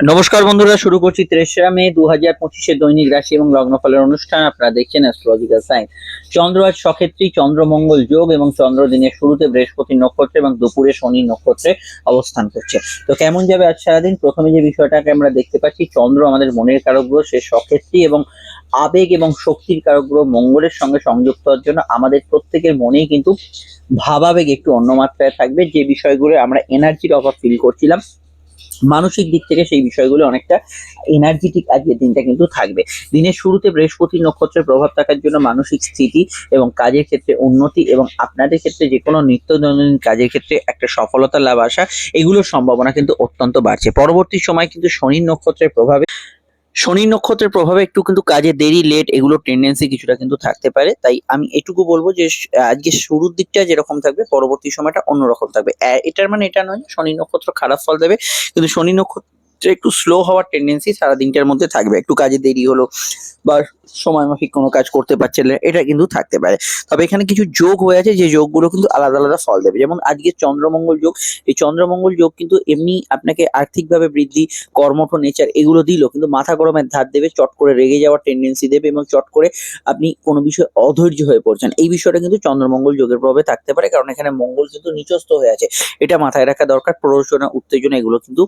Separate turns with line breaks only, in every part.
নমস্কার বন্ধুরা, শুরু করছি তেসরা মে দু হাজার পঁচিশের দৈনিক রাশি এবং লগ্নফলের অনুষ্ঠান। আপনারা দেখছেন অ্যাস্ট্রোলজিক্যাল সাইন্স চন্দ্র আজ সক্ষেত্রী, চন্দ্রমঙ্গল যোগ এবং চন্দ্র দিনের শুরুতে বৃহস্পতি নক্ষত্রে এবং দুপুরে শনি নক্ষত্রে অবস্থান করছে। তো কেমন যাবে আজ সারাদিন? প্রথমে যে বিষয়টাকে আমরা দেখতে পাচ্ছি, চন্দ্র আমাদের মনের কারক গ্রহ, সে সক্ষেত্রী এবং আবেগ এবং শক্তির কারক গ্রহ মঙ্গলের সঙ্গে সংযুক্ত হওয়ার জন্য আমাদের প্রত্যেকের মনেই কিন্তু ভাবাবেগ একটু অন্য মাত্রায় থাকবে। যে বিষয়গুলো আমরা এনার্জির অভাব ফিল করছিলাম মানসিক দিক থেকে সেই বিষয়গুলো অনেকটা এনার্জেটিক আজকের দিনটা কিন্তু থাকবে। দিনের শুরুতে বৃহস্পতি নক্ষত্রের প্রভাব থাকার জন্য মানসিক স্থিতি এবং কাজের ক্ষেত্রে উন্নতি এবং আপনাদের ক্ষেত্রে যে কোনো নিত্য দৈনন্দিন কাজের ক্ষেত্রে একটা সফলতা, লাভ আসা এগুলোর সম্ভাবনা কিন্তু অত্যন্ত বাড়ছে। পরবর্তী সময় কিন্তু শনি নক্ষত্রের প্রভাবে শনি নক্ষত্রের প্রভাবে একটু কিন্তু কাজে দেরি লেট এগুলো টেন্ডেন্সি কিছুটা কিন্তু থাকতে পারে। তাই আমি এটুকু বলব যে, আজকে শুরুর দিকটা যেরকম থাকবে, পরবর্তী সময়টা অন্যরকম থাকবে। এটার মানে এটা নয় শনি নক্ষত্র খারাপ ফল দেবে। কিন্তু শনি নক্ষত্রে একটু স্লো হওয়ার টেন্ডেন্সি সারা দিনটার মধ্যে থাকবে। একটু কাজে দেরি হলো বা সময় মাফিক কোনো কাজ করতে পারছে না, এটা কিন্তু থাকতে পারে। তবে এখানে কিছু যোগ হয়ে আছে, যে যোগগুলো কিন্তু আলাদা আলাদা ফল দেবে। যেমন আজকে চন্দ্রমঙ্গল যোগ, এই চন্দ্রমঙ্গল যোগ কিন্তু এমনি আপনাকে আর্থিকভাবে বৃদ্ধি, কর্মঠ নেচার এগুলো দিল, কিন্তু মাথা গরমের ধার দেবে, চট করে রেগে যাওয়ার টেন্ডেন্সি দেবে এবং চট করে আপনি কোনো বিষয়ে অধৈর্য হয়ে পড়ছেন। এই বিষয়টা কিন্তু চন্দ্রমঙ্গল যোগের প্রভাবে থাকতে পারে, কারণ এখানে মঙ্গল কিন্তু নিচস্থ হয়ে আছে। এটা মাথায় রাখা দরকার, প্ররোচনা, উত্তেজনা এগুলো কিন্তু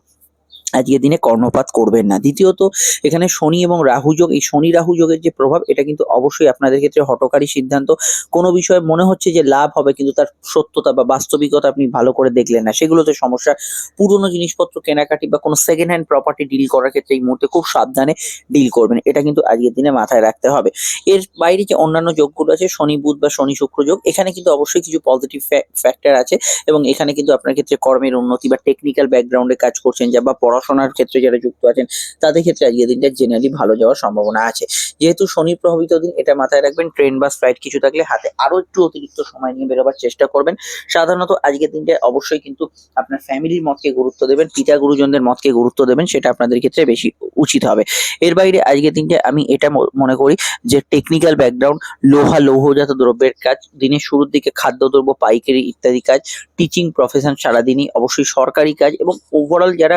আজকের দিনে কর্ণপাত করবেন না। দ্বিতীয়ত, এখানে শনি এবং রাহু যোগ, এই শনি রাহু যোগের যে প্রভাব, এটা কিন্তু অবশ্যই আপনাদের ক্ষেত্রে হটকারী সিদ্ধান্ত। কোনো বিষয়ে মনে হচ্ছে যে লাভ হবে, কিন্তু তার সত্যতা বা বাস্তবিকতা আপনি ভালো করে দেখলেন না। সেগুলোতে সমস্যা, পুরনো জিনিসপত্র কেনাকাটি বা কোনো সেকেন্ড হ্যান্ড প্রপার্টি ডিল করার ক্ষেত্রে এই মুহূর্তে খুব সাবধানে ডিল করবেন। এটা কিন্তু আজকের দিনে মাথায় রাখতে হবে। এর বাইরে যে অন্যান্য যোগগুলো আছে, শনি বুধ বা শনি শুক্র যোগ, এখানে কিন্তু অবশ্যই কিছু পজিটিভ ফ্যাক্টর আছে এবং এখানে কিন্তু আপনার ক্ষেত্রে কর্মের উন্নতি বা টেকনিক্যাল ব্যাকগ্রাউন্ডে কাজ করছেন যা বা পড়াশোনার ক্ষেত্রে যারা যুক্ত আছেন, তাদের ক্ষেত্রে আজকের দিনটা জেনারেলি ভালো যাওয়ার সম্ভাবনা আছে। যেহেতু শনি প্রভাবিত দিন, এটা মাথায় রাখবেন ট্রেন বা ফ্লাইট কিছু থাকলে হাতে আরও একটু অতিরিক্ত সময় নিয়ে বেরোবার চেষ্টা করবেন। সাধারণত আজকের দিনটা অবশ্যই কিন্তু আপনার ফ্যামিলির মতকে গুরুত্ব দেবেন, পিতা গুরুজনদের মতকে গুরুত্ব দেবেন, সেটা আপনাদের ক্ষেত্রে বেশি উচিত হবে। এর বাইরে আজকের দিনটা আমি এটা মনে করি যে টেকনিক্যাল ব্যাকগ্রাউন্ড লোহা, লৌহজাত দ্রব্যের কাজ, দিনের শুরুর দিকে খাদ্যদ্রব্য, পাইকারি ইত্যাদি কাজ টিচিং প্রফেশন সারাদিনই অবশ্যই সরকারি কাজ এবং ওভারঅল যারা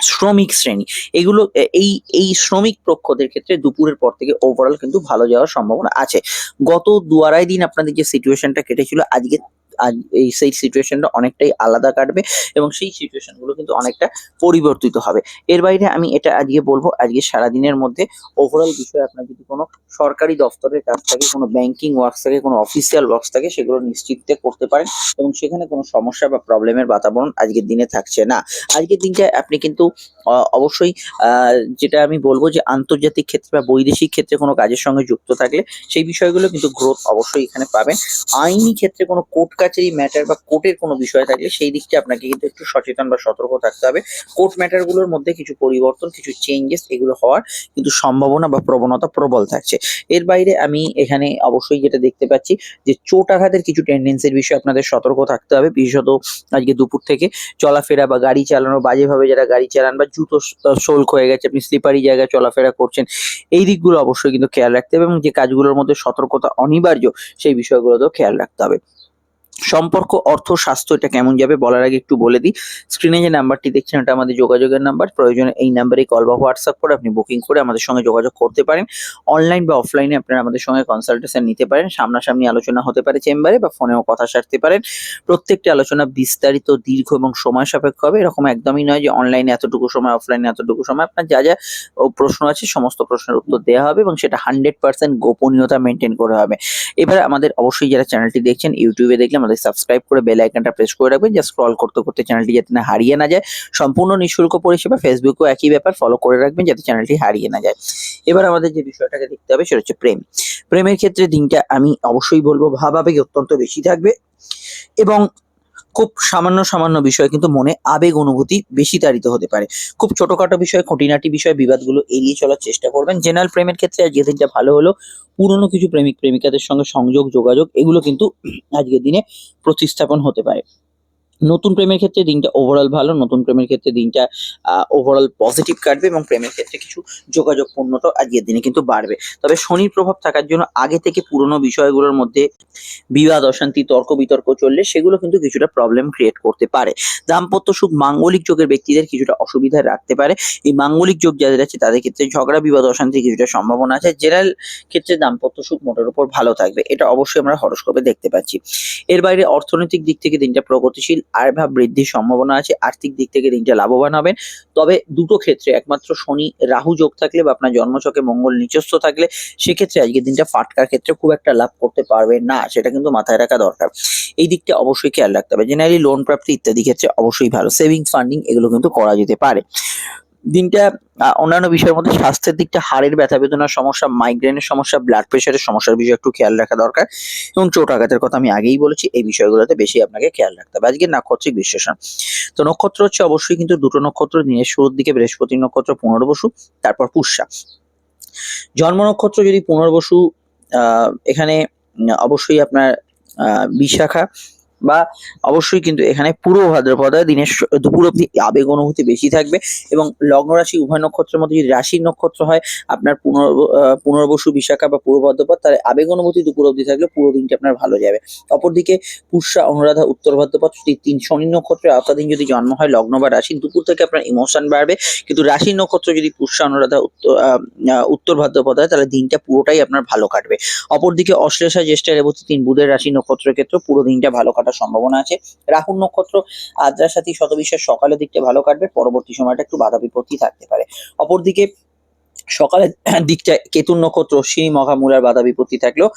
শ্রমিক শ্রেণি। এগুলো এই এই শ্রমিক পক্ষদের ক্ষেত্রে দুপুরের পর থেকে ওভারঅল কিন্তু ভালো যাওয়ার সম্ভাবনা আছে। গত দু আড়াই দিন আপনাদের যে সিচুয়েশনটা কেটেছিল, আজকে আজ এই সেই সিচুয়েশনটা অনেকটাই আলাদা কাটবে এবং সেই সিচুয়েশনগুলো কিন্তু অনেকটা পরিবর্তিত হবে। এর বাইরে আমি এটা আজকে বলব, আজকে সারাদিনের মধ্যে ওভারঅল বিষয়ে আপনার যদি কোনো সরকারি দপ্তরের কাজ থাকে, কোনো ব্যাংকিং ওয়ার্কস থাকে, কোনো অফিসিয়াল ওয়ার্কস থাকে, সেগুলো নিশ্চিতে করতে পারেন এবং সেখানে কোনো সমস্যা বা প্রবলেমের বাতাবরণ আজকের দিনে থাকছে না। আজকের দিনটা আপনি কিন্তু অবশ্যই যেটা আমি বলব যে আন্তর্জাতিক ক্ষেত্রে বা বৈদেশিক ক্ষেত্রে কোনো কাজের সঙ্গে যুক্ত থাকলে সেই বিষয়গুলো কিন্তু গ্রোথ অবশ্যই এখানে পাবেন। আইনি ক্ষেত্রে কোনো কোর্ট কাচারি ম্যাটার বা কোর্টের কোনো বিষয় থাকলে সেই দিকটা আপনাকে কিন্তু একটু সচেতন বা সতর্ক থাকতে হবে। কোর্ট ম্যাটারগুলোর মধ্যে কিছু পরিবর্তন, কিছু চেঞ্জেস এগুলো হওয়ার কিন্তু সম্ভাবনা বা প্রবণতা প্রবল থাকছে। এর বাইরে আমি এখানে অবশ্যই যেটা দেখতে পাচ্ছি যে চোট আঘাতের কিছু টেন্ডেন্সির বিষয়ে আপনাদের সতর্ক থাকতে হবে। বিশেষত আজকে দুপুর থেকে চলাফেরা বা গাড়ি চালানো, বাজেভাবে যারা গাড়ি চালান বা জুতো শোল্ক হয়ে গেছে, আপনি স্লিপারি জায়গায় চলাফেরা করছেন, এই দিকগুলো অবশ্যই কিন্তু খেয়াল রাখতে হবে এবং যে কাজগুলোর মধ্যে সতর্কতা অনিবার্য সেই বিষয়গুলোতেও খেয়াল রাখতে হবে। সম্পর্ক, অর্থ, স্বাস্থ্য, এটা কেমন যাবে বলার আগে একটু বলে দিই। স্ক্রিনে যে নাম্বারটি দেখছেন এটা আমাদের যোগাযোগের নাম্বার। প্রয়োজনে এই নাম্বারে কল বা হোয়াটসঅ্যাপ করে আপনি বুকিং করে আমাদের সঙ্গে যোগাযোগ করতে পারেন। অনলাইন বা অফলাইনে আপনারা আমাদের সঙ্গে কনসালটেশন নিতে পারেন। সামনাসামনি আলোচনা হতে পারে চেম্বারে বা ফোনেও কথা সারতে পারেন। প্রত্যেকটি আলোচনা বিস্তারিত, দীর্ঘ এবং সময় সাপেক্ষ হবে। এরকম একদমই নয় যে অনলাইনে এতটুকু সময় অফলাইনে এতটুকু সময়। আপনার যা যা প্রশ্ন আছে, সমস্ত প্রশ্নের উত্তর দেওয়া হবে এবং সেটা হান্ড্রেড পার্সেন্ট গোপনীয়তা মেনটেন করে হবে। এবার আমাদের অবশ্যই যারা চ্যানেলটি দেখছেন ইউটিউবে দেখলে আমাদের সাবস্ক্রাইব করে বেল আইকনটা প্রেস করে রাখবেন। যা স্ক্রল করতে করতে চ্যানেলটি যাতে না হারিয়ে না যায়। সম্পূর্ণ নিঃশুল্ক পরিষেবা ফেসবুকেও একই ব্যাপার ফলো করে রাখবেন যাতে চ্যানেলটি হারিয়ে না যায়। এবার আমাদের যে বিষয়টাকে দেখতে হবে সেটা হচ্ছে প্রেম। প্রেমের ক্ষেত্রে দিনটা আমি অবশ্যই বলব ভাবাবেগ অত্যন্ত বেশি থাকবে। এবং খুব সামান্য সামান্য বিষয় কিন্তু মনে আবেগ অনুভূতি বেশি তাড়িত হতে পারে। খুব ছোটখাটো বিষয়, খুঁটিনাটি বিষয়, বিবাদগুলো এড়িয়ে চলার চেষ্টা করবেন। জেনারেল প্রেমের ক্ষেত্রে আজকের দিনটা ভালো হলো। পুরনো কিছু প্রেমিক, প্রেমিকাদের সঙ্গে সংযোগ, যোগাযোগ, এগুলো কিন্তু আজকের দিনে প্রতিস্থাপন হতে পারে। নতুন প্রেমের ক্ষেত্রে দিনটা ওভারঅল ভালো, নতুন প্রেমের ক্ষেত্রে দিনটা ওভারঅল পজিটিভ কাটবে এবং প্রেমের ক্ষেত্রে কিছু যোগাযোগ পূর্ণতা আজকের দিনে কিন্তু বাড়বে। তবে শনির প্রভাব থাকার জন্য আগে থেকে পুরনো বিষয়গুলোর মধ্যে বিবাদ, অশান্তি, তর্ক, বিতর্ক চললে সেগুলো কিন্তু কিছুটা প্রবলেম ক্রিয়েট করতে পারে। দাম্পত্য সুখ মাঙ্গলিক যোগের ব্যক্তিদের কিছুটা অসুবিধায় রাখতে পারে। এই মাঙ্গলিক যোগ যাদের আছে তাদের ক্ষেত্রে ঝগড়া, বিবাদ, অশান্তি কিছুটা সম্ভাবনা আছে। জেনারেল ক্ষেত্রে দাম্পত্য সুখ মোটের উপর ভালো থাকবে। এটা অবশ্যই আমরা হরস্কোপে দেখতে পাচ্ছি। এর বাইরে অর্থনৈতিক দিক থেকে দিনটা প্রগতিশীল। আয় ভাব বৃদ্ধির সম্ভাবনা আছে, আর্থিক দিক থেকে দিনটা লাভবান হবেন। তবে দুটো ক্ষেত্রে, একমাত্র শনি রাহু যোগ থাকলে বা আপনার জন্মচকে মঙ্গল নিচস্থ থাকলে, সেক্ষেত্রে আজকের দিনটা ফাটকার ক্ষেত্রে খুব একটা লাভ করতে পারবে না, সেটা কিন্তু মাথায় রাখা দরকার। এই দিকটা অবশ্যই খেয়াল রাখতে হবে। জেনারেলি লোন প্রাপ্তি ইত্যাদি ক্ষেত্রে অবশ্যই ভালো। সেভিংস ফান্ডিং এগুলো কিন্তু করা যেতে পারে। দিনটা অন্যান্য বিষয়ের মধ্যে স্বাস্থ্যের দিকটা, হাড়ের ব্যথা, বেদনার সমস্যা মাইগ্রেনের সমস্যা ব্লাড প্রেশারের সমস্যার বিষয়ে একটু খেয়াল রাখা দরকার এবং চোট আঘাতের কথা আমি আগেই বলেছি, এই বিষয়গুলোতে বেশি আপনাকে খেয়াল রাখতে হবে। আজকে নাক্ষত্রিক বিশ্লেষণ। তো নক্ষত্র হচ্ছে অবশ্যই কিন্তু দুটো নক্ষত্র দিনের শুরুর দিকে বৃহস্পতি নক্ষত্র, পুনর্বসু, তারপর পুষ্যা। জন্ম নক্ষত্র যদি পুনর্বসু এখানে, অবশ্যই আপনার বিশাখা বা অবশ্যই কিন্তু এখানে পূর্ব ভাদ্রপদায় দিনের দুপুর অব্দি আবেগ অনুভূতি বেশি থাকবে এবং লগ্ন রাশি উভয় নক্ষত্রের মধ্যে যদি রাশির নক্ষত্র হয়, আপনার পুনর পুনর্বসু বিশাখা বা পূর্ব ভাদ্রপদ, তাহলে আবেগ অনুভূতি দুপুর অব্দি থাকলে পুরো দিনটা আপনার ভালো যাবে। অপরদিকে পুষ্যা অনুরাধা, উত্তর ভাদ্রপদ তিন শনি নক্ষত্রের আওতাধীন যদি জন্ম হয়, লগ্ন বা রাশি দুপুর থেকে আপনার ইমোশন বাড়বে। কিন্তু রাশির নক্ষত্র যদি পুষ্যা অনুরাধা উত্তর উত্তর ভাদ্রপদ হয়, তাহলে দিনটা পুরোটাই আপনার ভালো কাটবে। অপরদিকে অশ্লেষা, জ্যেষ্ঠা, রেবতী, তিন বুধের রাশি নক্ষত্রের ক্ষেত্রে পুরো দিনটা ভালো কাটার সম্ভাবনা আছে। রাহুর নক্ষত্র আদ্রা সাথী শতবিশ্বাস সকালের দিকটা ভালো কাটবে, পরবর্তী সময়টা একটু বাধা বিপত্তি থাকতে পারে। অপরদিকে সকালের দিকটা কেতুর নক্ষত্র শ্রী মহামূলার বাধা বিপত্তি থাকলেও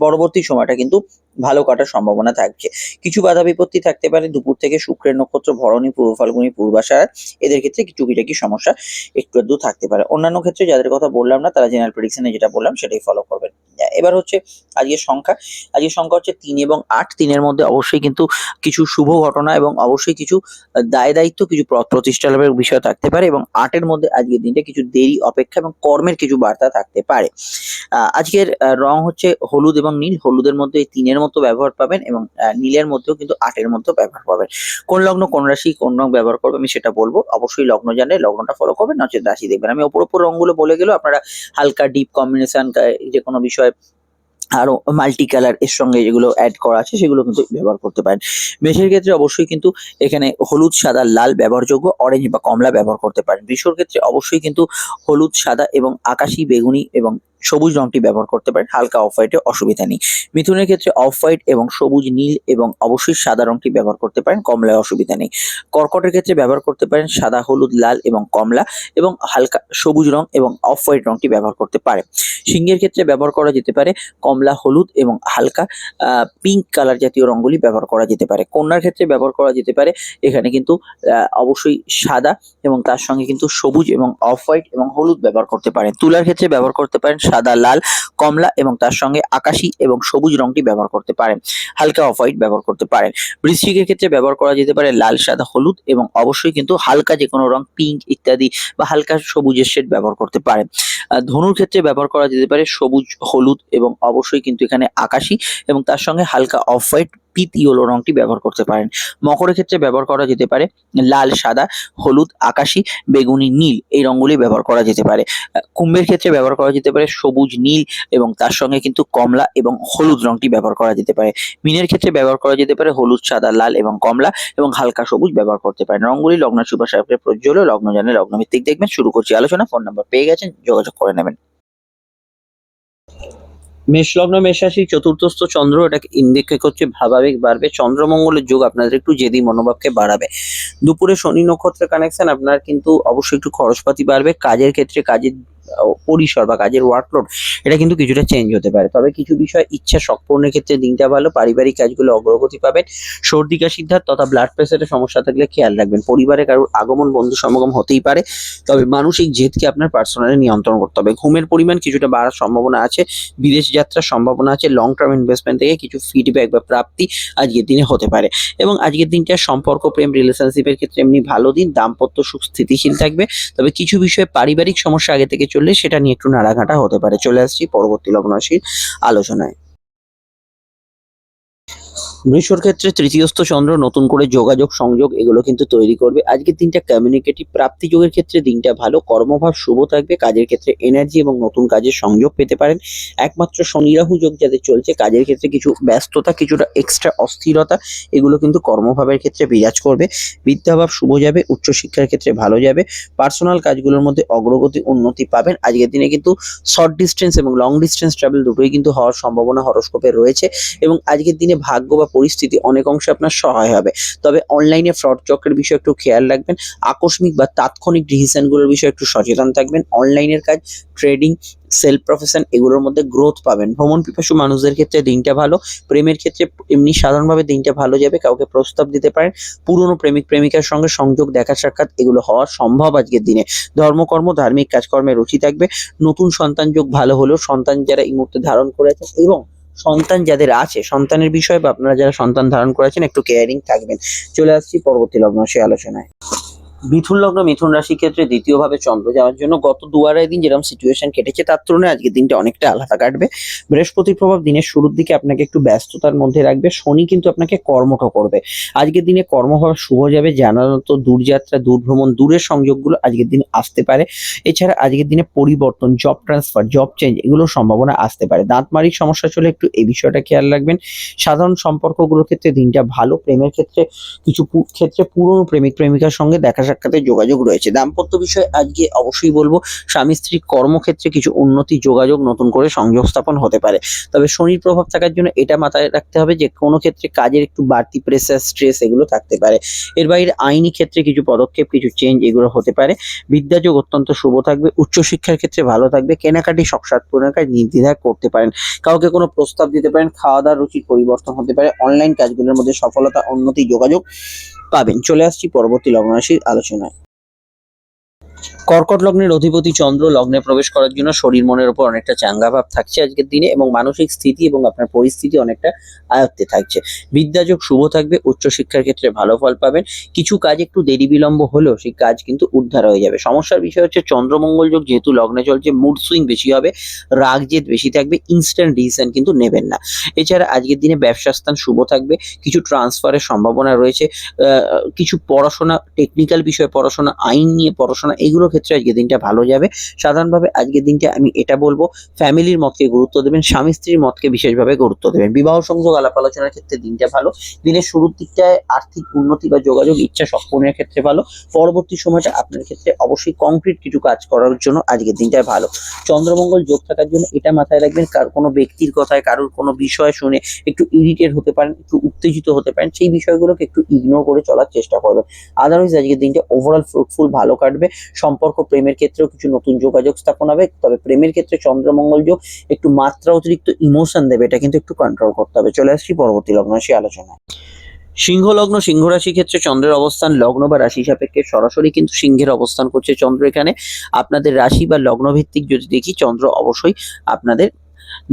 পরবর্তী সময়টা কিন্তু ভালো কাটার সম্ভাবনা থাকছে। কিছু বাধা বিপত্তি থাকতে পারে। দুপুর থেকে শুক্রের নক্ষত্র, ভরণী, পূর্ব ফাল্গুনী পূর্বাশার এদের ক্ষেত্রে টুকিটাকি সমস্যা একটু আধটু থাকতে পারে। অন্যান্য ক্ষেত্রে যাদের কথা বললাম না, তারা জেনারেল প্রেডিকশনে যেটা বললাম সেটাই ফলো করবেন। এবার হচ্ছে আজকের সংখ্যা। আজকের সংখ্যা হচ্ছে তিন এবং আট। তিনের মধ্যে অবশ্যই কিন্তু কিছু শুভ ঘটনা এবং অবশ্যই কিছু দায় দায়িত্ব, কিছু প্রতিষ্ঠা লাভের বিষয় থাকতে পারে এবং আটের মধ্যে আজকের দিনটা কিছু দেরি, অপেক্ষা এবং কর্মের কিছু বার্তা থাকতে পারে। আজকের রং হচ্ছে হলুদ এবং নীল। হলুদের মধ্যে এই তিনের মতো ব্যবহার পাবেন এবং নীলের মধ্যেও কিন্তু আটের মধ্যেও ব্যবহার পাবেন। কোন লগ্ন, কোন রাশি কোন রং ব্যবহার করবে আমি সেটা বলব। অবশ্যই লগ্ন জানলে লগ্নটা ফলো করবেন নচেত রাশি দেখবেন। আমি ওপর ওপর রংগুলো বলে গেলেও আপনারা হালকা ডিপ কম্বিনেশন যে কোনো বিষয় আরও মাল্টি কালারের সঙ্গে যেগুলো অ্যাড করা আছে সেগুলো কিন্তু ব্যবহার করতে পারেন। মেষের ক্ষেত্রে অবশ্যই কিন্তু এখানে হলুদ, সাদা, লাল ব্যবহারযোগ্য অরেঞ্জ বা কমলা ব্যবহার করতে পারেন। বৃষর ক্ষেত্রে অবশ্যই কিন্তু হলুদ, সাদা এবং আকাশি, বেগুনি এবং সবুজ রংটি ব্যবহার করতে পারেন, হালকা অফ হোয়াইটে অসুবিধা নেই। মিথুনের ক্ষেত্রে অফ হোয়াইট এবং সবুজ, নীল এবং অবশ্যই সাদা রংটি ব্যবহার করতে পারেন, কমলায় অসুবিধা নেই। কর্কটের ক্ষেত্রে ব্যবহার করতে পারেন সাদা, হলুদ, লাল এবং কমলা এবং হালকা সবুজ রং এবং অফ হোয়াইট রংটি ব্যবহার করতে পারে। সিংহের ক্ষেত্রে ব্যবহার করা যেতে পারে কমলা, হলুদ এবং হালকা পিঙ্ক কালার জাতীয় রঙগুলি ব্যবহার করা যেতে পারে। কন্যার ক্ষেত্রে ব্যবহার করা যেতে পারে, এখানে কিন্তু অবশ্যই সাদা এবং তার সঙ্গে কিন্তু সবুজ এবং অফ হোয়াইট এবং হলুদ ব্যবহার করতে পারেন। তুলার ক্ষেত্রে ব্যবহার করতে পারেন সাদা, লাল, কমলা এবং তার সঙ্গে আকাশি এবং সবুজ রংটি ব্যবহার করতে পারেন। হালকা অফ হোয়াইট ব্যবহার করতে পারেন। বৃশ্চিকের ক্ষেত্রে ব্যবহার করা যেতে পারে লাল, সাদা, হলুদ এবং অবশ্যই কিন্তু হালকা যে কোনো রং পিঙ্ক ইত্যাদি বা হালকা সবুজের শেড ব্যবহার করতে পারেন। ধনুর ক্ষেত্রে ব্যবহার করা যেতে পারে সবুজ, হলুদ এবং অবশ্যই কিন্তু এখানে আকাশি এবং তার সঙ্গে হালকা অফ হোয়াইট পিত ইয়েলো রংটি ব্যবহার করতে পারেন। মকরের ক্ষেত্রে ব্যবহার করা যেতে পারে লাল, সাদা, হলুদ, আকাশি, বেগুনি, নীল এই রঙগুলি ব্যবহার করা যেতে পারে। কুম্ভের ক্ষেত্রে ব্যবহার করা যেতে পারে সবুজ, নীল এবং তার সঙ্গে কিন্তু কমলা এবং হলুদ রংটি ব্যবহার করা যেতে পারে। মিনের ক্ষেত্রে ব্যবহার করা যেতে পারে হলুদ, সাদা, লাল এবং কমলা এবং হালকা সবুজ ব্যবহার করতে পারেন। রঙগুলি লগ্ন সাহেবের প্রযোজ্য হলেও লগ্ন জানে লগ্ন ভিত্তিক দেখবেন, শুরু করছি আলোচনা। ফোন নাম্বার পেয়ে গেছেন, যোগাযোগ করে নেবেন। মেষলগ্ন, মেষরাশি, চতুর্থস্থ চন্দ্র, এটাকে ইন্দিকে করছে, ভাবাবেগ বাড়বে। চন্দ্রমঙ্গলের যোগ আপনাদের একটু জেদি মনোভাবকে বাড়াবে। দুপুরে শনি নক্ষত্রের কানেকশন আপনার কিন্তু অবশ্যই একটু খরচপাতি বাড়বে। কাজের ক্ষেত্রে কাজের পরিসর বা কাজের ওয়ার্কলোড এটা কিন্তু কিছুটা চেঞ্জ হতে পারে। তবে কিছু বিষয় ইচ্ছা সম্পূর্ণের ক্ষেত্রে দিনটা ভালো, পারিবারিক কাজগুলো অগ্রগতি পাবেন। সর্দি কাশির তথা ব্লাড প্রেশারের সমস্যা থাকলে খেয়াল রাখবেন। পরিবারে কারোর আগমন, বন্ধু সমাগম হতেই পারে। তবে মানসিক জেদকে আপনার পার্সোনালি নিয়ন্ত্রণ করতে হবে। ঘুমের পরিমাণ কিছুটা বাড়ার সম্ভাবনা আছে। বিদেশ যাত্রার সম্ভাবনা আছে। লং টার্ম ইনভেস্টমেন্ট থেকে কিছু ফিডব্যাক বা প্রাপ্তি আজকের দিনে হতে পারে। এবং আজকের দিনটা সম্পর্ক, প্রেম রিলেশনশিপের ক্ষেত্রে এমনি ভালো দিন। দাম্পত্য সুখ স্থিতিশীল থাকবে। তবে কিছু বিষয়ে পারিবারিক সমস্যা আগে থেকে চললে সেটা নিয়ে একটু নাড়াঘাটা হতে পারে। চলে আসছি পরবর্তী লগ্ন রাশির আলোচনায়। বৃষর ক্ষেত্রে তৃতীয়স্থ চন্দ্র নতুন করে যোগাযোগ, সংযোগ এগুলো কিন্তু তৈরি করবে। আজকের দিনটা কমিউনিকেটিভ প্রাপ্তি যোগের ক্ষেত্রে দিনটা ভালো। কর্মভাব শুভ থাকবে। কাজের ক্ষেত্রে এনার্জি এবং নতুন কাজের সংযোগ পেতে পারেন। একমাত্র শনি রাহু যোগ যাদের চলছে, কাজের ক্ষেত্রে কিছু ব্যস্ততা, কিছুটা এক্সট্রা অস্থিরতা, এগুলো কিন্তু কর্মভাবের ক্ষেত্রে বিরাজ করবে। বিদ্যাভাব শুভ যাবে, উচ্চশিক্ষার ক্ষেত্রে ভালো যাবে। পার্সোনাল কাজগুলোর মধ্যে অগ্রগতি, উন্নতি পাবেন। আজকের দিনে কিন্তু শর্ট ডিস্টেন্স এবং লং ডিস্টেন্স ট্রাভেল দুটোই কিন্তু হওয়ার সম্ভাবনা হরস্কোপে রয়েছে। এবং আজকের দিনে ভাগ্য বা পরিস্থিতি অনেক অংশে আপনার সহায় হবে। তবে অনলাইনে ফ্রড চক্রের বিষয়ে একটু খেয়াল রাখবেন, আকস্মিক বা তাৎক্ষণিক ডিসিশনগুলোর বিষয়ে একটু সচেতন থাকবেন অনলাইনের কাজ ট্রেডিং সেলফ প্রফেশন এগুলোর মধ্যে গ্রোথ পাবেন। ভ্রমণ পিপাসু মানুষদের ক্ষেত্রে দিনটা ভালো, প্রেমের ক্ষেত্রে এমনি সাধারণভাবে দিনটা ভালো যাবে, কাউকে প্রস্তাব দিতে পারেন, পুরনো প্রেমিক, প্রেমিকার সঙ্গে সংযোগ, দেখা, সাক্ষাৎ এগুলো হওয়া সম্ভব আজকের দিনে। ধর্মকর্ম ধার্মিক কাজকর্মে রুচি থাকবে, নতুন সন্তান যোগ ভালো হলেও সন্তান যারা এই মুহূর্তে ধারণ করেছে এবং সন্তান যাদের আছে, সন্তানের বিষয়ে বা আপনারা যারা সন্তান ধারণ করেছেন, একটু কেয়ারিং থাকবেন। চলে আসছি পরবর্তী লগ্ন সে আলোচনায়। মিথুন লগ্ন, মিথুন রাশির ক্ষেত্রে দ্বিতীয়ভাবে চন্দ্র যাওয়ার জন্য গত দু আড়াই দিন যেরকম সিচুয়েশন কেটেছে, তার তুলনায় আজকের দিনটা অনেকটা আলাদা কাটবে। বৃহস্পতির প্রভাব দিনের শুরুর দিকে আপনাকে একটু ব্যস্ততার মধ্যে রাখবে, শনি কিন্তু আপনাকে কর্মঠ করবে। আজকের দিনে কর্মভাব শুভ যাবে জানানত দূরযাত্রা, দূরভ্রমণ, দূরের সংযোগগুলো আজকের দিনে আসতে পারে। এছাড়া আজকের দিনে পরিবর্তন জব ট্রান্সফার জব চেঞ্জ এগুলোর সম্ভাবনা আসতে পারে। দাঁতমারির সমস্যা চলে একটু এই বিষয়টা খেয়াল রাখবেন। সাধারণ সম্পর্কগুলোর ক্ষেত্রে দিনটা ভালো, প্রেমের ক্ষেত্রে কিছু ক্ষেত্রে পুরনো প্রেমিক, প্রেমিকার সঙ্গে দেখা সাক্ষাতের যোগাযোগ রয়েছে। দাম্পত্য বিষয়ে আজকে অবশ্যই বলব, স্বামী স্ত্রীর কর্মক্ষেত্রে কিছু উন্নতি যোগাযোগ নতুন করে সংযোগ স্থাপন হতে পারে। তবে শনির প্রভাব থাকার জন্য এটা মাথায় রাখতে হবে যে, কোনো ক্ষেত্রে কাজের একটু বাড়তি প্রেসার স্ট্রেস এগুলো থাকতে পারে। এর বাইরে আইনি ক্ষেত্রে কিছু পদক্ষেপ, কিছু চেঞ্জ এগুলো হতে পারে। বিদ্যাযোগ অত্যন্ত শুভ থাকবে, উচ্চশিক্ষার ক্ষেত্রে ভালো থাকবে, কেনাকাটি শখসাদ পূরণের কাজ নির্দ্বিধায় করতে পারেন। কাউকে কোনো প্রস্তাব দিতে পারেন খাওয়া দাওয়ার রুচির পরিবর্তন হতে পারে অনলাইন কাজগুলোর মধ্যে সফলতা, উন্নতি, যোগাযোগ পাবেন। চলে আসছি পরবর্তী লগ্ন রাশির আলোচনায়। কর্কট লগ্নের অধিপতি চন্দ্র লগ্নে প্রবেশ করার জন্য শরীর, মনের উপর অনেকটা চাঙ্গা ভাব থাকছে আজকের দিনে এবং মানসিক স্থিতি এবং আপনার পরিস্থিতি অনেকটা আয়ত্তে থাকছে। বিদ্যাযোগ শুভ থাকবে উচ্চশিক্ষার ক্ষেত্রে ভালো ফল পাবেন। কিছু কাজ একটু দেরি বিলম্ব হলেও সেই কাজ কিন্তু উদ্ধার হয়ে যাবে। সমস্যার বিষয় হচ্ছে চন্দ্রমঙ্গল যোগ যেহেতু লগ্নে চলছে মুড সুইং বেশি হবে, রাগ জেদ বেশি থাকবে ইনস্ট্যান্ট ডিসিশন কিন্তু নেবেন না। এছাড়া আজকের দিনে ব্যবসা স্থান শুভ থাকবে, কিছু ট্রান্সফারের সম্ভাবনা রয়েছে কিছু পড়াশোনা টেকনিক্যাল বিষয়ে পড়াশোনা, আইন নিয়ে পড়াশোনা এইগুলোর ক্ষেত্রে আজকের দিনটা ভালো যাবে। সাধারণভাবে আজকের দিনটা আমি এটা বলব, ফ্যামিলির মতকে গুরুত্ব দেবেন, স্বামী স্ত্রীর মতকে বিশেষভাবে গুরুত্ব দেবেন। বিবাহ সংযোগ আলাপ আলোচনার ক্ষেত্রে দিনটা ভালো। দিনের শুরুর দিকটায় আর্থিক উন্নতি বা যোগাযোগ, ইচ্ছা সম্পূর্ণের ক্ষেত্রে ভালো। পরবর্তী সময়টা আপনার ক্ষেত্রে অবশ্যই কংক্রিট কিছু কাজ করার জন্য আজকের দিনটা ভালো। চন্দ্রমঙ্গল যোগ থাকার জন্য এটা মাথায় রাখবেন, কার কোনো ব্যক্তির কথায়, কারোর কোনো বিষয় শুনে একটু ইরিটেট হতে পারেন, একটু উত্তেজিত হতে পারেন, সেই বিষয়গুলোকে একটু ইগনোর করে চলার চেষ্টা করবেন। আদারওয়াইজ আজকের দিনটা ওভারঅল ফ্রুটফুল ভালো কাটবে। সম্পর্ক, প্রেমের ক্ষেত্রেও কিছু নতুন যোগাযোগ স্থাপন হবে। তবে প্রেমের ক্ষেত্রে চন্দ্রমঙ্গল যোগ একটু মাত্রা অতিরিক্ত ইমোশন দেবে, এটা কিন্তু একটু কন্ট্রোল করতে হবে। চলে আসছি পরবর্তী লগ্ন সে আলোচনায়। সিংহ লগ্ন, সিংহ রাশি ক্ষেত্রে চন্দ্রের অবস্থান, লগ্ন বা রাশি সাপেক্ষে সরাসরি কিন্তু সিংহের অবস্থান করছে চন্দ্র এখানে। আপনাদের রাশি বা লগ্ন ভিত্তিক যদি দেখি, চন্দ্র অবশ্যই আপনাদের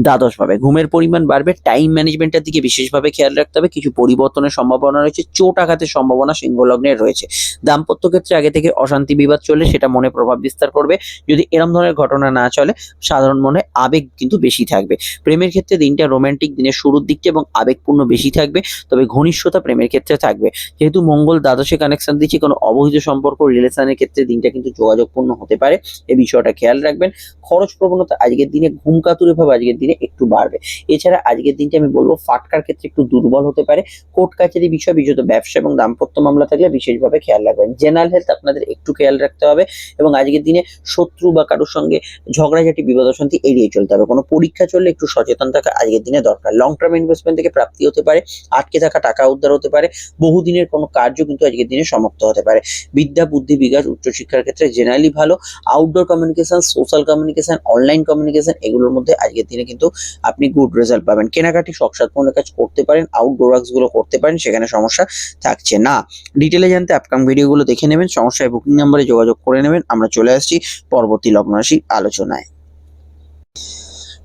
দ্বাদশ ভাবে ঘুমের পরিমাণ বাড়বে টাইম ম্যানেজমেন্টের দিকে বিশেষভাবে খেয়াল রাখতে হবে। কিছু পরিবর্তনের সম্ভাবনা রয়েছে, চোট আঘাতের সম্ভাবনা সিংহ লগ্নের রয়েছে। দাম্পত্য ক্ষেত্রে আগে থেকে অশান্তি বিবাদ চললে সেটা মনে প্রভাব বিস্তার করবে। যদি এরম ধরনের ঘটনা না চলে, সাধারণ মনে আবেগ কিন্তু বেশি থাকবে। প্রেমের ক্ষেত্রে দিনটা রোমান্টিক দিনের শুরুর দিকটা এবং আবেগপূর্ণ বেশি থাকবে, তবে ঘনিষ্ঠতা প্রেমের ক্ষেত্রে থাকবে। যেহেতু মঙ্গল দ্বাদশে কানেকশন দিচ্ছে, কোনো অবৈধ সম্পর্ক রিলেশনের ক্ষেত্রে দিনটা কিন্তু যোগাযোগপূর্ণ হতে পারে এই বিষয়টা খেয়াল রাখবেন। খরচ প্রবণতা, আজকের দিনে ঘুম কাতুরে ভাবে আজকের দিনে একটু বাড়বে। এছাড়া আজকের দিনটা আমি বলব, ফাটকার ক্ষেত্রে একটু দুর্বল হতে পারে। কোর্ট কাছারি বিষয়, বিশেষত ব্যবসা এবং দাম্পত্য মামলা থাকলে বিশেষভাবে খেয়াল রাখবেন। জেনারেল হেলথ আপনাদের একটু খেয়াল রাখতে হবে এবং আজকের দিনে শত্রু বা কারোর সঙ্গে ঝগড়াঝাটি বিবাদ অশান্তি এড়িয়ে চলতে হবে। কোনো পরীক্ষা চললে একটু সচেতন থাকা আজকের দিনে দরকার। লং টার্ম ইনভেস্টমেন্ট থেকে প্রাপ্তি হতে পারে, আটকে থাকা টাকা উদ্ধার হতে পারে, বহুদিনের কোনো কার্য কিন্তু আজকের দিনে সমাপ্ত হতে পারে। বিদ্যা, বুদ্ধি, বিকাশ, উচ্চশিক্ষার ক্ষেত্রে জেনারেলি ভালো। Outdoor communication social communication online communication এগুলোর মধ্যে আজকের দিনে কিন্তু আপনি গুড রেজাল্ট পাবেন। কেনাকাটি শখসাদ পূর্ণ কাজ করতে পারেন আউটডোরগুলো করতে পারেন, সেখানে সমস্যা থাকছে না। ডিটেলে জানতে আপকাম ভিডিওগুলো দেখে নেবেন সমস্যায় বুকিং নাম্বারে যোগাযোগ করে নেবেন। আমরা চলে আসছি পরবর্তী লগ্ন রাশি আলোচনায়।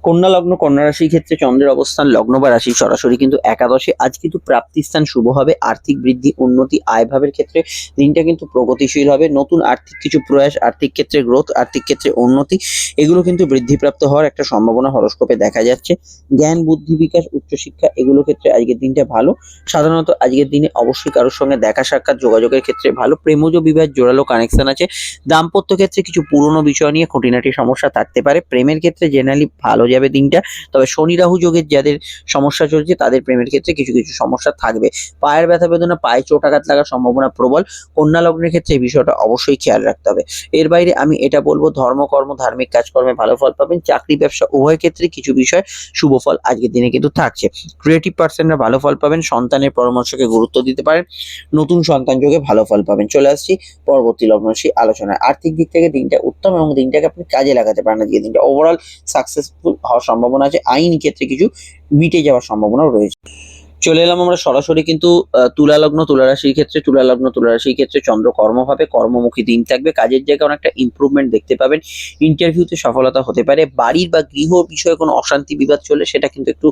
কন্যা লগ্ন, কন্যা রাশির ক্ষেত্রে চন্দ্রের অবস্থান, লগ্ন বা রাশি সরাসরি কিন্তু একাদশে। আজ কিন্তু প্রাপ্তিস্থান শুভ হবে, আর্থিক বৃদ্ধি, উন্নতি, আয় ভাবের ক্ষেত্রে দিনটা কিন্তু প্রগতিশীল হবে। নতুন আর্থিক কিছু প্রয়াস, আর্থিক ক্ষেত্রে গ্রোথ আর্থিক ক্ষেত্রে উন্নতি, এগুলো কিন্তু বৃদ্ধিপ্রাপ্ত হওয়ার একটা সম্ভাবনা হরস্কোপে দেখা যাচ্ছে। জ্ঞান, বুদ্ধি বিকাশ, উচ্চশিক্ষা, এগুলো ক্ষেত্রে আজকের দিনটা ভালো। সাধারণত আজকের দিনে অবশ্যই কারোর সঙ্গে দেখা সাক্ষাৎ যোগাযোগের ক্ষেত্রে ভালো। প্রেমজ বিবাহ জোরালো কানেকশন আছে। দাম্পত্য ক্ষেত্রে কিছু পুরনো বিষয় নিয়ে খুঁটিনাটি সমস্যা থাকতে পারে। প্রেমের ক্ষেত্রে জেনারেলি ভালো যাবে দিনটা। তবে শনি রাহু যোগের যাদের সমস্যা চলছে, তাদের প্রেমের ক্ষেত্রে কিছু কিছু সমস্যা থাকবে। পায়ের ব্যথা বেদনা, পায়ে চোট আঘাত লাগার সম্ভাবনা প্রবল। কন্যা লগ্নের ক্ষেত্রে এই বিষয়টা অবশ্যই খেয়াল রাখতে হবে। এর বাইরে আমি এটা বলব, ধর্মকর্ম, ধার্মিক কাজকর্মে ভালো ফল পাবেন। চাকরি, ব্যবসা, উভয় ক্ষেত্রে কিছু বিষয় শুভ ফল আজকের দিনে কিন্তু থাকছে। ক্রিয়েটিভ পার্সনরা ভালো ফল পাবেন, সন্তানের পরামর্শকে গুরুত্ব দিতে পারেন, নতুন সন্তান যোগে ভালো ফল পাবেন। চলে আসছি পরবর্তী লগ্ন সেই আলোচনায়। আর্থিক দিক থেকে দিনটা উত্তম এবং দিনটাকে আপনি কাজে লাগাতে পারেন আজকে দিনটা। ওভারঅল সাকসেসফুল হওয়ার সম্ভাবনা আছে। আইন ক্ষেত্রে কিছু মিটে যাওয়ার সম্ভাবনাও রয়েছে। চলে এলাম আমরা সরাসরি কিন্তু তুলা লগ্ন তুলা রাশির ক্ষেত্রে। তুলা লগ্ন তুলা রাশির ক্ষেত্রে চন্দ্র কর্মভাবে কর্মমুখী দিন থাকবে। কাজের জায়গায় অনেকটা ইমপ্রুভমেন্ট দেখতে পাবেন। ইন্টারভিউতে সফলতা হতে পারে। বাড়ির বা গৃহ বিষয়ে কোনো অশান্তি বিবাদ চলে সেটা কিন্তু একটু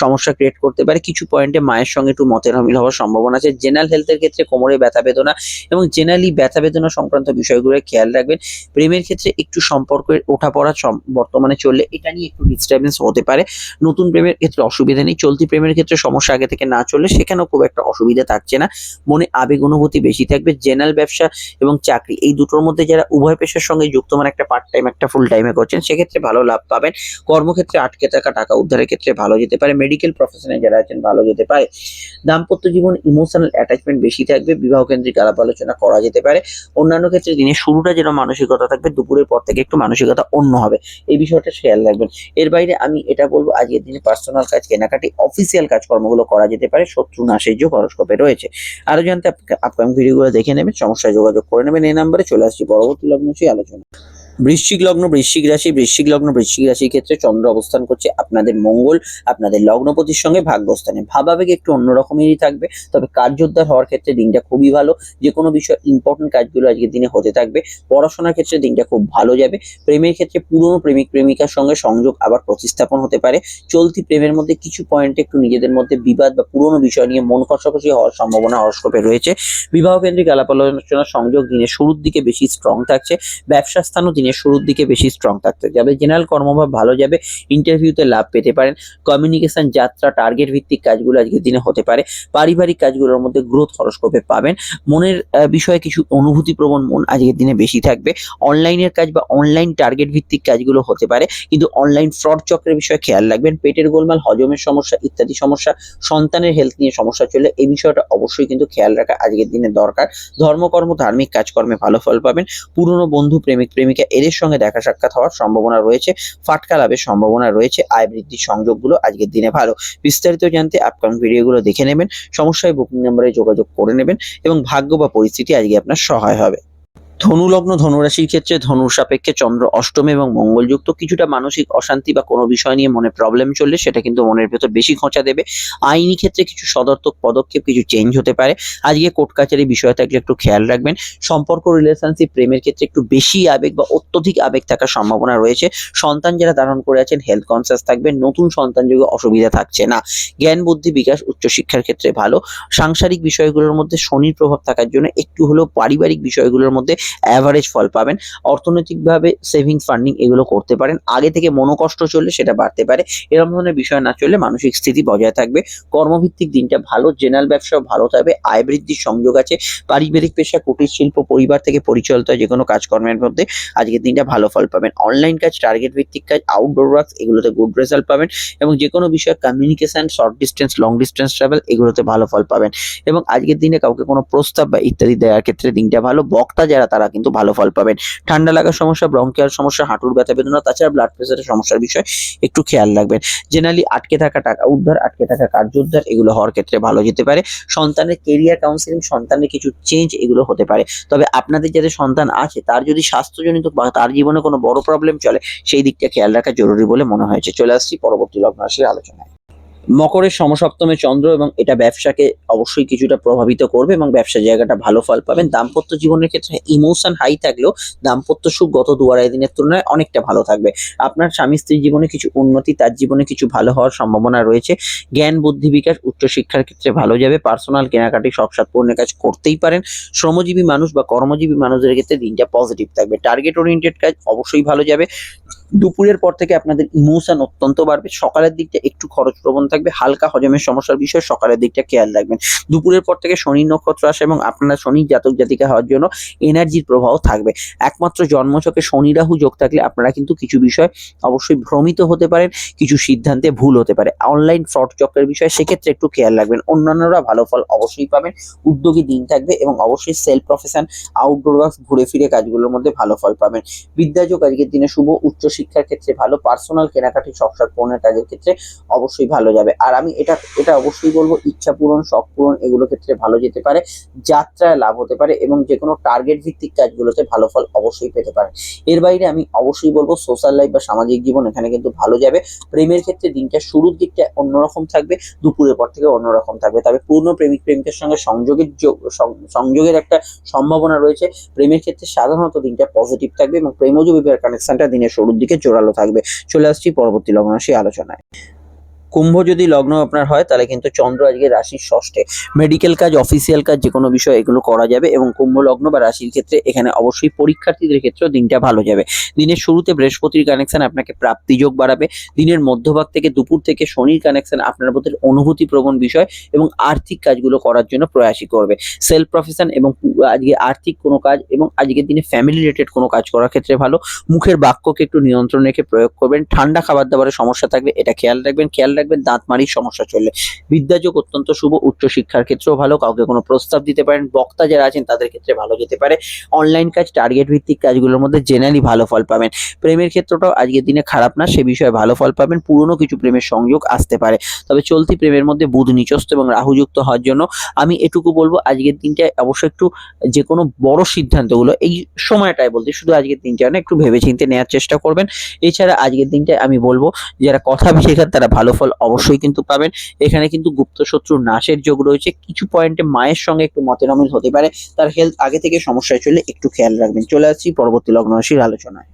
সমস্যা ক্রিয়েট করতে পারে। কিছু পয়েন্টে মায়ের সঙ্গে একটু মতের অমিল হওয়ার সম্ভাবনা আছে। জেনারেল হেলথের ক্ষেত্রে কোমরে ব্যথা বেদনা এবং জেনারেলি ব্যথা বেদনা সংক্রান্ত বিষয়গুলো খেয়াল রাখবেন। প্রেমের ক্ষেত্রে একটু সম্পর্কের ওঠাপড়া বর্তমানে চললে এটা নিয়ে একটু ডিস্টারবেন্স হতে পারে। নতুন প্রেমের ক্ষেত্রে অসুবিধা নেই। চলতি প্রেমের ক্ষেত্রে সমস্যা আগে থেকে না চললে সেখানেও খুব একটা অসুবিধা থাকছে না। মনে আবেগ অনুভূতি বেশি থাকবে জেনারেল ব্যবসা এবং চাকরি। এই দুটোর মধ্যে যারা উভয় পেশার সঙ্গে যুক্ত মানে একটা পার্ট টাইম একটা ফুল টাইমে করছেন, সেক্ষেত্রে ভালো লাভ পাবেন। কর্মক্ষেত্রে আটকে থাকা, টাকা উদ্ধারের ক্ষেত্রে ভালো যেতে পারে। মেডিকেল প্রফেশনে যারা আছেন, ভালো যেতে পারে। দাম্পত্য জীবন ইমোশনাল অ্যাটাচমেন্ট বেশি থাকবে। বিবাহ কেন্দ্রিক আলাপ আলোচনা করা যেতে পারে। অন্যান্য ক্ষেত্রে দিনের শুরুটা যেন মানসিকতা থাকবে, দুপুরের পর থেকে একটু মানসিকতা অন্য হবে। এই বিষয়টা খেয়াল রাখবেন। এর বাইরে আমি এটা বলব, আজকের দিনে পার্সোনাল কাজ, কেনাকাটি অফিসিয়াল কাজকর্মগুলো করা যেতে পারে, শত্রু নাশের যোগ হরস্কোপে রয়েছে। আরও জানতে আপকামিং ভিডিওগুলো দেখে নেবেন, সমস্যায় যোগাযোগ করে নেবেন এই নাম্বারে চলে আসছি পরবর্তী লগ্ন সেই আলোচনা বৃশ্চিক লগ্ন, বৃশ্চিক রাশি, বৃশ্চিক লগ্ন, বৃশ্চিক রাশির ক্ষেত্রে চন্দ্র অবস্থান করছে, আপনাদের মঙ্গল, আপনাদের লগ্নপতির সঙ্গে ভাগ্যস্থানে। ভাবাবেগ একটু অন্যরকমেরই থাকবে, তবে কার্যোদ্ধার হওয়ার ক্ষেত্রে দিনটা খুবই ভালো। যে কোনো বিষয় ইম্পর্টেন্ট কাজগুলো আজকের দিনে হতে থাকবে। পড়াশোনার ক্ষেত্রে দিনটা খুব ভালো যাবে। প্রেমের ক্ষেত্রে পুরনো প্রেমিক, প্রেমিকার সঙ্গে সংযোগ আবার প্রতিস্থাপন হতে পারে। চলতি প্রেমের মধ্যে কিছু পয়েন্টে একটু নিজেদের মধ্যে বিবাদ বা পুরনো বিষয় নিয়ে মন কষাকষি হওয়ার সম্ভাবনা হরস্কোপে রয়েছে। বিবাহ কেন্দ্রিক আলাপ আলোচনার সংযোগ দিনের শুরুর দিকে বেশি স্ট্রং থাকছে। ব্যবসা স্থানও দিনের শুরুর দিকে বেশি স্ট্রং থাকতে যাবে। জেনারেল কর্মভাব ভালো যাবে ইন্টারভিউতে লাভ পেতে পারেন। কমিউনিকেশন যাত্রা টার্গেট ভিত্তিক কাজগুলো আজকের দিনে হতে পারে। পারিবারিক কাজগুলোর মধ্যে গ্রোথ হরস্কোপে পাবেন। মনের বিষয়ে কিছু অনুভূতিপ্রবণ মন আজকের দিনে বেশি থাকবে। অনলাইনের কাজ বা অনলাইন টার্গেট ভিত্তিক কাজগুলো হতে পারে। কিন্তু অনলাইন ফ্রড চক্রের বিষয়ে খেয়াল রাখবেন। পেটের গোলমাল, হজমের সমস্যা, ইত্যাদি সমস্যা, সন্তানের হেলথ নিয়ে সমস্যা চলে এই বিষয়টা অবশ্যই কিন্তু খেয়াল রাখা আজকের দিনে দরকার। ধর্মকর্ম, ধার্মিক কাজকর্মে ভালো ফল পাবেন। পুরনো বন্ধু, প্রেমিক, প্রেমিকা এদের সঙ্গে দেখা সাক্ষাৎ হওয়ার সম্ভাবনা রয়েছে। ফাটকা লাভের সম্ভাবনা রয়েছে। আয় বৃদ্ধির সংযোগগুলো আজকের দিনে ভালো। বিস্তারিত জানতে আপকামিং ভিডিওগুলো দেখে নেবেন। সমস্যায় বুকিং নাম্বারে যোগাযোগ করে নেবেন এবং ভাগ্য বা পরিস্থিতি আজকে আপনার সহায় হবে। ধনু লগ্ন ধনুরাশির ক্ষেত্রে ধনুর সাপেক্ষে চন্দ্র অষ্টমে এবং মঙ্গলযুক্ত কিছুটা মানসিক অশান্তি বা কোনো বিষয় নিয়ে মনে প্রবলেম চললে সেটা কিন্তু মনের ভেতর বেশি খোঁচা দেবে। আইনি ক্ষেত্রে কিছু সদর্থক পদক্ষেপ, কিছু চেঞ্জ হতে পারে। আজকে কোর্ট কাছারি বিষয় থাকলে একটু খেয়াল রাখবেন। সম্পর্ক রিলেশনশিপ প্রেমের ক্ষেত্রে একটু বেশি আবেগ বা অত্যধিক আবেগ থাকার সম্ভাবনা রয়েছে। সন্তান যারা ধারণ করে আছেন হেলথ কনসিয়াস থাকবেন, নতুন সন্তান যোগে অসুবিধা থাকছে না। জ্ঞান, বুদ্ধি, বিকাশ উচ্চশিক্ষার ক্ষেত্রে ভালো। সাংসারিক বিষয়গুলোর মধ্যে শনির প্রভাব থাকার জন্য একটু হলেও পারিবারিক বিষয়গুলোর মধ্যে অ্যাভারেজ ফল পাবেন। অর্থনৈতিকভাবে সেভিং ফান্ডিং এগুলো করতে পারেন। আগে থেকে মনোকষ্ট চললে সেটা বাড়তে পারে। এরকম ধরনের বিষয় না চললে মানসিক স্থিতি বজায় থাকবে। কর্মভিত্তিক দিনটা ভালো জেনারেল ব্যবসাও ভালো থাকবে। আয় বৃদ্ধির সংযোগ আছে। পারিবারিক পেশা, কুটির শিল্প, পরিবার থেকে পরিচালিত যে কোনো কাজকর্মের মধ্যে আজকের দিনটা ভালো ফল পাবেন। অনলাইন কাজ টার্গেট ভিত্তিক কাজ আউটডোর ওয়ার্কস এগুলোতে গুড রেজাল্ট পাবেন এবং যে কোনো বিষয়ে communication short distance long distance travel এগুলোতে ভালো ফল পাবেন। এবং আজকের দিনে কাউকে কোনো প্রস্তাব বা ইত্যাদি দেওয়ার ক্ষেত্রে দিনটা ভালো। বক্তা যারা তারা কিন্তু ভালো ফল পাবেন। ঠান্ডা লাগার সমস্যা ব্রঙ্কিয়ার সমস্যা, হাঁটুর ব্যথা বেদনা, তাছাড়া ব্লাড প্রেশারের সমস্যার বিষয় একটু খেয়াল রাখবেন। জেনারেলি আটকে থাকা টাকা, উদ্ধার, আটকে থাকা কার্য উদ্ধার এগুলো হওয়ার ক্ষেত্রে ভালো যেতে পারে। সন্তানের কেরিয়ার কাউন্সিলিং সন্তানের কিছু চেঞ্জ এগুলো হতে পারে। তবে আপনাদের যাদের সন্তান আছে, তার যদি স্বাস্থ্যজনিত বা তার জীবনে কোনো বড় প্রবলেম চলে, সেই দিকটা খেয়াল রাখা জরুরি বলে মনে হয়েছে। চলে আসছি পরবর্তী লগ্ন আলোচনায়। মকরের সমসপ্তমে চন্দ্র এবং এটা ব্যবসাকে অবশ্যই কিছুটা প্রভাবিত করবে এবং ব্যবসা জায়গাটা ভালো ফল পাবেন। দাম্পত্য জীবনের ক্ষেত্রে ইমোশন হাই থাকলেও দাম্পত্য সুখ গত দু আড়াই দিনের তুলনায় অনেকটা ভালো থাকবে। আপনার স্বামী স্ত্রীর জীবনে কিছু উন্নতি, তার জীবনে কিছু ভালো হওয়ার সম্ভাবনা রয়েছে। জ্ঞান, বুদ্ধি বিকাশ উচ্চশিক্ষার ক্ষেত্রে ভালো যাবে। পার্সোনাল কেনাকাটি সব সাত পূরণের কাজ করতেই পারেন। শ্রমজীবী মানুষ বা কর্মজীবী মানুষদের ক্ষেত্রে দিনটা পজিটিভ থাকবে। টার্গেট ওরিয়েন্টেড কাজ অবশ্যই ভালো যাবে। দুপুরের পর থেকে আপনাদের ইমোশন অত্যন্ত বাড়বে। সকালের দিকটা একটু খরচ প্রবণ থাকবে, হালকা হজমের সমস্যার বিষয়ে, সকালের দিকটা খেয়াল রাখবেন। দুপুরের পর থেকে শনি নক্ষত্র আসে এবং আপনারা শনি জাতক জাতিকা হওয়ার জন্য এনার্জির প্রভাব থাকবে। একমাত্র জন্মছকে শনি রাহু যোগ থাকলে আপনারা কিন্তু কিছু বিষয় অবশ্যই ভ্রমিত হতে পারেন, কিছু সিদ্ধান্তে ভুল হতে পারে। অনলাইন ফ্রড চক্রের বিষয়ে সেক্ষেত্রে একটু খেয়াল রাখবেন। অন্যান্যরা ভালো ফল অবশ্যই পাবেন, উদ্যোগী দিন থাকবে এবং অবশ্যই সেলফ প্রফেশন আউটডোর ওয়ার্ক ঘুরে ফিরে কাজগুলোর মধ্যে ভালো ফল পাবেন। বিদ্যাযোগ আজকের দিনে শুভ উচ্চশিক্ষার ক্ষেত্রে ভালো পার্সোনাল কেনাকাটি সংসার পূরণের কাজের ক্ষেত্রে অবশ্যই ভালো যাবে। আর আমি এটা এটা অবশ্যই বলব, ইচ্ছা পূরণ, শখ পূরণ এগুলো ক্ষেত্রে ভালো যেতে পারে, যাত্রায় লাভ হতে পারে এবং যে কোনো টার্গেট ভিত্তিক কাজগুলোতে ভালো ফল অবশ্যই পেতে পারে। এর বাইরে আমি অবশ্যই বলব সোশ্যাল লাইফ বা সামাজিক জীবন এখানে কিন্তু ভালো যাবে। প্রেমের ক্ষেত্রে দিনটা শুরুর দিকটা অন্যরকম থাকবে, দুপুরের পর থেকে অন্যরকম থাকবে। তবে পূর্ণ প্রেমিক, প্রেমিকের সঙ্গে সংযোগের যোগ সংযোগের একটা সম্ভাবনা রয়েছে। প্রেমের ক্ষেত্রে সাধারণত দিনটা পজিটিভ থাকবে এবং প্রেমজ বিবাহের কানেকশনটা দিনের শুরুর দিকে জোরালো থাকবে। চলে আসছি পরবর্তী লগ্ন রাশি আলোচনায়। কুম্ভ যদি লগ্ন আপনার হয়, তাহলে কিন্তু চন্দ্র আজকে রাশির ষষ্ঠে। মেডিকেল কাজ অফিসিয়াল কাজ, যে কোনো বিষয় এগুলো করা যাবে এবং কুম্ভ লগ্ন বা রাশির ক্ষেত্রে এখানে অবশ্যই পরীক্ষার্থীদের ক্ষেত্রেও দিনটা ভালো যাবে। দিনের শুরুতে বৃহস্পতির কানেকশন আপনাকে প্রাপ্তি যোগ বাড়াবে। দিনের মধ্যভাগ থেকে দুপুর থেকে শনির কানেকশন আপনার মধ্যে অনুভূতি প্রবণ বিষয় এবং আর্থিক কাজগুলো করার জন্য প্রয়াসী করবে। সেলফ প্রফেশন এবং আজকে আর্থিক কোনো কাজ এবং আজকের দিনে ফ্যামিলি রিলেটেড কোনো কাজ করার ক্ষেত্রে ভালো। মুখের বাক্যকে একটু নিয়ন্ত্রণ রেখে প্রয়োগ করবেন। ঠান্ডা খাবার দাবারের সমস্যা থাকবে এটা খেয়াল রাখবেন। খেয়াল রাখবেন দাঁতমারির সমস্যা চললে। বিদ্যাযোগ অত্যন্ত শুভ উচ্চশিক্ষার ক্ষেত্রেও ভালো, কাউকে কোনো প্রস্তাব দিতে পারেন। বক্তা যারা আছেন, তাদের ক্ষেত্রে ভালো যেতে পারে। অনলাইন কাজ টার্গেট ভিত্তিক কাজগুলোর মধ্যে জেনারেলি ভালো ফল পাবেন। প্রেমের ক্ষেত্রটাও আজকের দিনে খারাপ না, সে বিষয়ে ভালো ফল পাবেন। পুরনো কিছু প্রেমের সংযোগ আসতে পারে। তবে চলতি প্রেমের মধ্যে বুধ নিচস্ত এবং রাহুযুক্ত হওয়ার জন্য আমি এটুকু বলব, আজকের দিনটা অবশ্যই একটু যে কোনো বড় সিদ্ধান্তগুলো এই সময়টায় বলতে, শুধু আজকের দিনটা না একটু ভেবেচিন্তে নেওয়ার চেষ্টা করবেন। এছাড়া আজকের দিনটায় আমি বলব, যারা কথা শেখার, তারা ভালো ফল অবশ্যই কিন্তু পাবেন। এখানে কিন্তু গুপ্ত শত্রু নাশের যোগ রয়েছে। কিছু পয়েন্টে মায়ের সঙ্গে একটু মতের অমিল হতে পারে। তার হেলথ আগে থেকে সমস্যায় চলে একটু খেয়াল রাখবেন। চলে আসছি পরবর্তী লগ্ন রাশির আলোচনায়।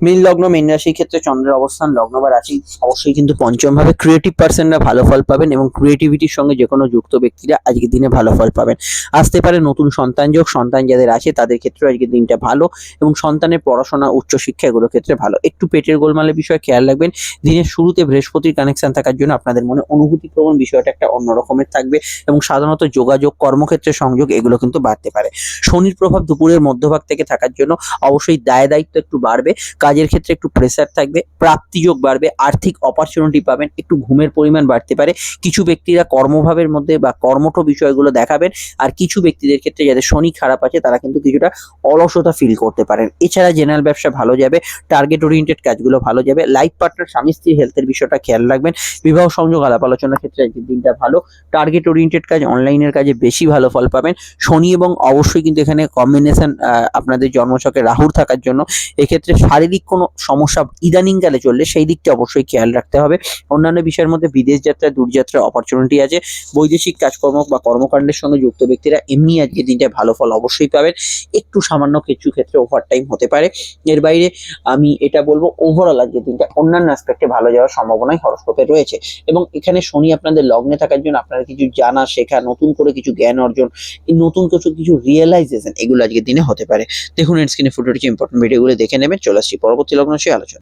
মীন লগ্ন, মীন রাশির ক্ষেত্রে চন্দ্রের অবস্থান, লগ্ন বা রাশি অবশ্যই কিন্তু পঞ্চম ভাবে ক্রিয়েটিভ পার্সনরা ভালো ফল পাবেন এবং ক্রিয়েটিভিটির সঙ্গে যে কোনো যুক্ত ব্যক্তিরা আজকের দিনে ভালো ফল পাবেন। আসতে পারে নতুন সন্তান যোগ, সন্তান যাদের আছে তাদের ক্ষেত্রে আজকের দিনটা ভালো এবং সন্তানের পড়াশোনা উচ্চশিক্ষা এগুলোর ক্ষেত্রে ভালো। একটু পেটের গোলমালের বিষয়ে খেয়াল রাখবেন, দিনের শুরুতে বৃহস্পতির কানেকশন থাকার জন্য আপনাদের মনে অনুভূতি প্রবণ বিষয়টা একটা অন্য রকমের থাকবে এবং সাধারণত যোগাযোগ, কর্মক্ষেত্রে সংযোগ এগুলো কিন্তু বাড়তে পারে। শনির প্রভাব দুপুরের মধ্যভাগ থেকে থাকার জন্য অবশ্যই দায় দায়িত্ব একটু বাড়বে। কাজের ক্ষেত্রে একটু প্রেসার থাকবে, প্রাপ্তিযোগ বাড়বে, আর্থিক অপরচুনিটি পাবেন, একটু ঘুমের পরিমাণ বাড়তে পারে। কিছু ব্যক্তিরা কর্মভাবের মধ্যে বা কর্মঠ বিষয়গুলো দেখাবেন, আর কিছু ব্যক্তিদের ক্ষেত্রে যাদের শনি খারাপ আছে, তারা কিন্তু কিছুটা অলসতা ফিল করতে পারেন। এছাড়া জেনারেল ব্যবসা ভালো যাবে টার্গেট ওরিয়েন্টেড কাজগুলো ভালো যাবে। লাইফ পার্টনার স্বামী স্ত্রীর হেলথের বিষয়টা খেয়াল রাখবেন। বিবাহ সংযোগ, আলাপ আলোচনার ক্ষেত্রে আজকের দিনটা ভালো। টার্গেট ওরিয়েন্টেড কাজ অনলাইনের কাজে বেশি ভালো ফল পাবেন। শনি এবং অবশ্যই কিন্তু এখানে কম্বিনেশন আপনাদের জন্মছকে রাহুর থাকার জন্য। এক্ষেত্রে শারীরিক কোনো সমস্যা ইদানিংকালে চললে সেই দিকটা অবশ্যই খেয়াল রাখতে হবে। অন্যান্য বিষয়ের মধ্যে বিদেশ যাত্রা দূরযাত্রার অপরচুনিটি আছে। বৈদেশিক কাজকর্ম বা কর্মকাণ্ডের সঙ্গে যুক্ত ব্যক্তিরা এমনি আজকে দিনটা ভালো ফল অবশ্যই পাবেন। একটু সামান্য কিছু ক্ষেত্রে ওভার টাইম হতে পারে। এর বাইরে আমি এটা বলব ওভারঅল আজকে দিনটা অন্যান্য অ্যাসপেক্টে ভালো যাওয়ার সম্ভাবনাই হরস্কোপে রয়েছে। এবং এখানে শনি আপনাদের লগ্নে থাকার জন্য আপনারা কিছু জানা, শেখা, নতুন করে কিছু জ্ঞান অর্জন নতুন কিছু কিছু রিয়েলাইজেশন এগুলো আজকের দিনে হতে পারে। দেখুন স্ক্রিনে ফুটে উঠেছে ইম্পর্টেন্ট ভিডিওগুলো দেখে নেবেন। চলে আসছি পরবর্তী লগ্ন সে আলোচনা